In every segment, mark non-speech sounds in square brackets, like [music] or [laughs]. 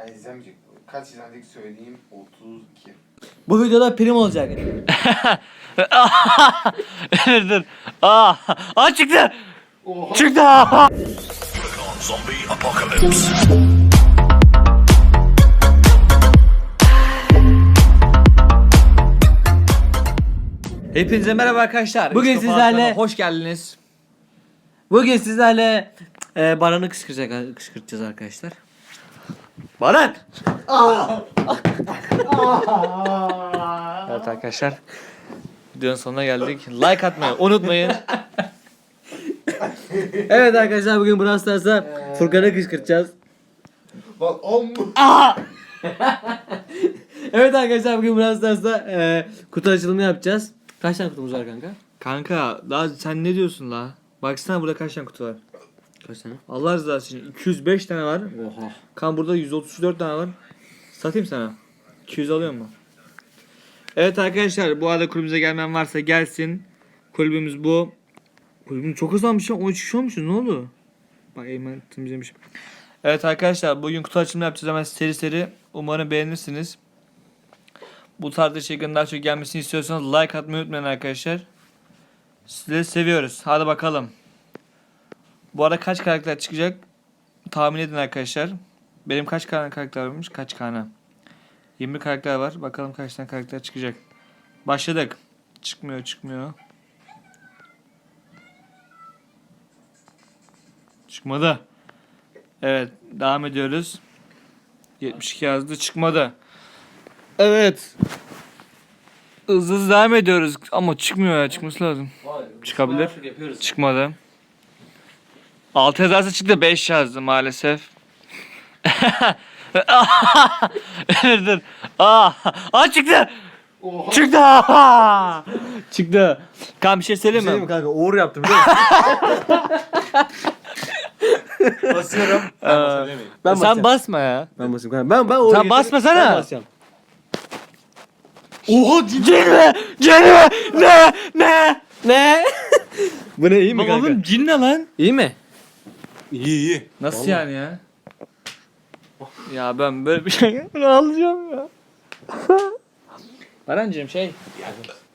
Yani izlemeyecek. Kaç izlenecek söyleyeyim. 32. Bu videoda prim olacak. dur dur. Aa, aa çıktı. Oha. Çıktı. Zombie apocalypse. Hepinize merhaba arkadaşlar. Bugün Mustafa sizlerle- Aslan'a hoş geldiniz. Bugün sizlerle e, Baran'ı kışkıracak, kışkırtacağız arkadaşlar. Baran. evet arkadaşlar. Videonun sonuna geldik. Like atmayı unutmayın. Evet arkadaşlar bugün Brawl Stars'ta Furkan'ı kışkırtacağız. Bak om. Evet arkadaşlar bugün Brawl Stars'ta e, kutu açılımı yapacağız. Kaç tane kutumuz var kanka? Kanka daha sen ne diyorsun la? Baksana burada kaç tane kutu var. Kaç tane? Allah rızası için 205 tane var. Oha. Kan burada 134 tane var. Satayım sana. 200 alıyor mu? Evet arkadaşlar bu arada kulübümüze gelmeyen varsa gelsin. Kulübümüz bu. Kulübüm çok hızlanmış ya. 13 kişi olmuşuz ne oldu? Bak Eymen temizlemiş. Evet arkadaşlar bugün kutu açılımı yapacağız hemen seri seri. Umarım beğenirsiniz. Bu tarz içeriklerin daha çok gelmesini istiyorsanız like atmayı unutmayın arkadaşlar. Sizleri seviyoruz. Hadi bakalım. Bu arada kaç karakter çıkacak? Tahmin edin arkadaşlar. Benim kaç tane karakter varmış? Kaç tane? 20 karakter var. Bakalım kaç tane karakter çıkacak. Başladık. Çıkmıyor çıkmıyor. Çıkmadı. Evet. Devam ediyoruz. 72 yazdı. Çıkmadı. Evet. Hızlı hızlı devam ediyoruz. Ama çıkmıyor ya. Çıkması lazım. Çıkabilir. Çıkmadı. 6 yazarsa çıktı 5 yazdı maalesef. [laughs] dur dur. Aa, aa çıktı. Oha. Çıktı. [laughs] çıktı. Kan bir şey söyleyeyim mi? kanka? Uğur yaptım biliyor musun? [laughs] Basıyorum. Ben basabilir miyim? Ben Sen basacağım. basma ya. Ben basayım kanka. Ben ben Uğur Sen getireyim. basmasana. Ben basacağım. Oha cin mi? Cin mi? Ne? Ne? Ne? Bu ne iyi mi kanka? oğlum cin ne lan? İyi mi? İyi iyi. Nasıl yani ya? Ya ben böyle bir şey ben ağlayacağım ya. Barancığım şey.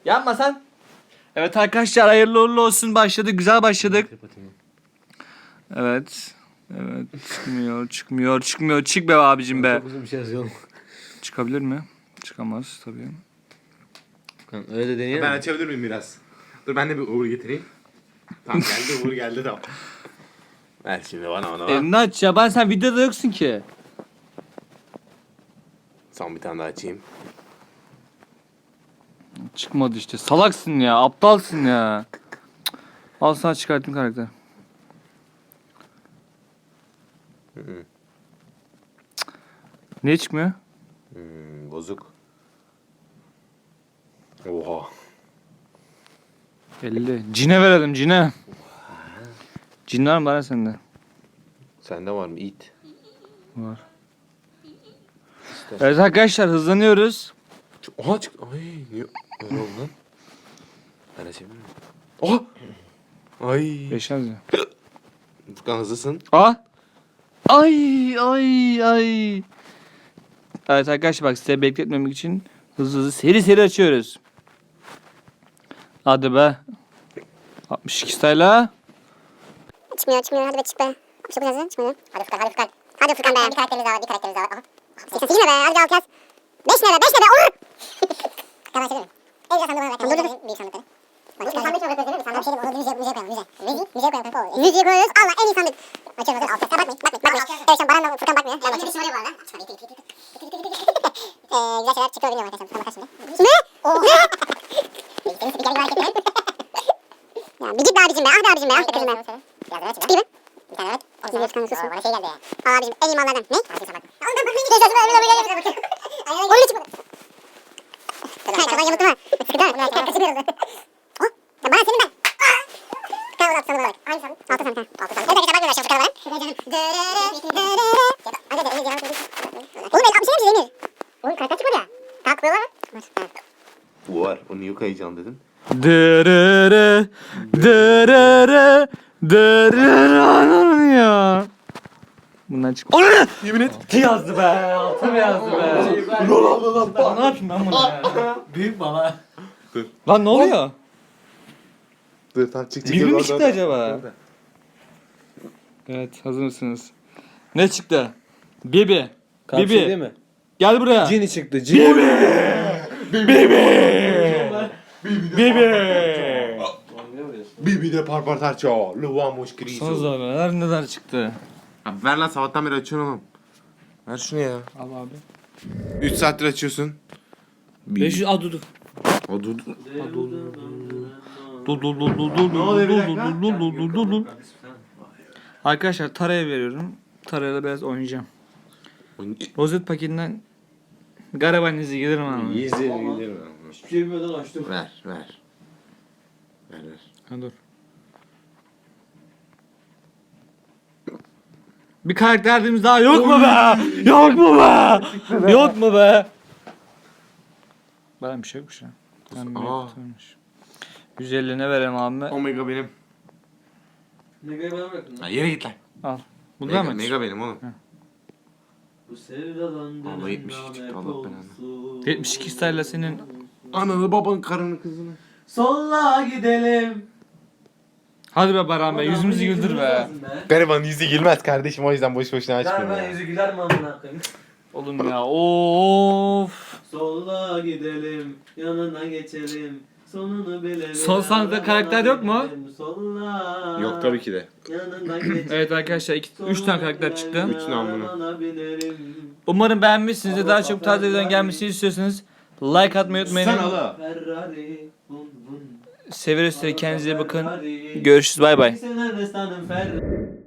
Yapma sen. Evet arkadaşlar hayırlı uğurlu olsun başladık güzel başladık. Evet. Evet çıkmıyor çıkmıyor çıkmıyor çık be abicim be. Çok uzun bir şey yazıyorum. Çıkabilir mi? Çıkamaz tabii. Kanka öyle de deneyelim. Ben mi? açabilir miyim biraz? Dur ben de bir Uğur getireyim. Tamam geldi Uğur geldi tamam. Ver şimdi bana bana bana. Elini aç ya ben sen videoda yoksun ki. Son bir tane daha açayım. Çıkmadı işte salaksın ya aptalsın ya. Cık. Al sana çıkarttım karakter. Cık. Niye çıkmıyor? Hmm, bozuk. Oha. 50. Cine verelim cine. Cin var mı bana sende? Sende var mı? İt. Var. Evet arkadaşlar hızlanıyoruz. Oha çık. Ay niye öyle oldu lan? Ben açabilir miyim? Oha. Ay. 5 yazıyor. Furkan hızlısın. Aa. Ay ay ay. Evet arkadaşlar bak size bekletmemek için hızlı hızlı seri seri açıyoruz. Hadi be. 62 sayla. Çıkmıyor çıkmıyor hadi be çık be. Çok hızlı çıkmıyor. Hadi Furkan hadi Furkan. Hadi Furkan be. Bir karakterimiz daha var bir karakterimiz daha var. Aha. 88 ne be hadi alt yaz. 5 ne be 5 ne be olur. [laughs] Tamam açalım. En güzel sandığı bana bırak. Büyük sandıkları. Bak bir sandık çok yapıyoruz değil mi? Sandık bir şey değil müziğe, koyalım müziğe. Müziğe? Koyalım kanka o. Müziğe koyuyoruz. Allah en iyi sandık. Açıyorum hazır. Alt yaz. Bakmayın bakmayın bakmayın. Evet şu an Baran'la Furkan bakmıyor. Ben bakıyorum. [laughs] Eee güzel şeyler çıkıyor bilmiyorum arkadaşlar. Furkan bakar şimdi. Ne? Ne? Senin spikerin hareket lan. Ya bir git be abicim be. Ah be abicim be. Ah be kızım be. Çıktı gibi. Bir tane evet. Yüzde çıkan sus. Bana şey geldi ya. Al abicim en iyi mallardan. Ne? Bakma. Ya ondan bakmayın. Ses sesime öyle böyle böyle bakıyor. Onun için çıkmadı. Kanka ben yanılttım ha. Sıkıntı ha. Kanka kaçırıyoruz. [laughs] Oh. Ya bana senin ben. Kanka o da sana bak. Hangi sandık? Altı sandık ha. Altı sandık. Evet arkadaşlar bakmıyorlar şimdi bana. Hadi hadi hadi. Oğlum el bir şey mi Emir? Oğlum kartlar çıkmadı ya. Kalk böyle var. Bu var. Onu yok heyecan dedim. Bundan çık. Yemin et. Altı yazdı be. Altı mı yazdı be? Lan ne yapayım ben bunu ya? [laughs] Büyük bala. Lan ne oluyor? Dur tamam çık çık. Biri mi çıktı acaba? Evet hazır mısınız? Ne çıktı? Bibi. Bibi. şey değil mi? Gel buraya. Cini çıktı. Cini. Bibi. Bibi de parpartarço. Luvamuş Son griso. zamanlar neler çıktı? Abi ver lan sabahtan beri açıyorum oğlum. Ver şunu ya. Al abi. 3 saattir açıyorsun. 500 al dur dur. O dur. Dur dur dur dur dur dur dur dur dur dur dur dur dur. Arkadaşlar Tara'ya veriyorum. Tara'yla biraz oynayacağım. Rozet paketinden garaban izi gelirim abi. Easy gidelim. Hiçbir şey bilmeden açtım. Ver ver. Ver ver. Ha dur. Bir karakterimiz daha yok mu be? Yok mu be? Yok mu be? Bana bir şey yokmuş ya. Tamam, bir Aa. yokmuş. 150 ne vereyim abi? Omega benim. Mega'yı bana bırakın Ha lan. yere git lan. Al. Bundan Mega, mı? mega benim oğlum. Bu sevdadan dönen Vallahi 72 çıktı, Allah belanı. olsun. 72 style'la senin Ananı babanın karını kızını. Solla gidelim. Hadi be Baran be yüzümüzü güldür be. Garibanın yüzü gülmez kardeşim o yüzden boş boşuna Gariban açmıyorum ya. yüzü güler mi amına koyayım? Oğlum ya of. Solla gidelim, yanına geçelim. Sonunu bilelim. Sol sangda karakter yok mu? Solla. Yok tabii ki de. Yanından [clears throat] geçelim. Evet arkadaşlar 3 tane karakter çıktı. Yanına binelim. Umarım beğenmişsinizdir. Daha çok taze videoların gelmesini istiyorsanız like atmayı unutmayın. ala. Ferrari. Bun sizi kendinize iyi bakın. Görüşürüz bay bay. Sen.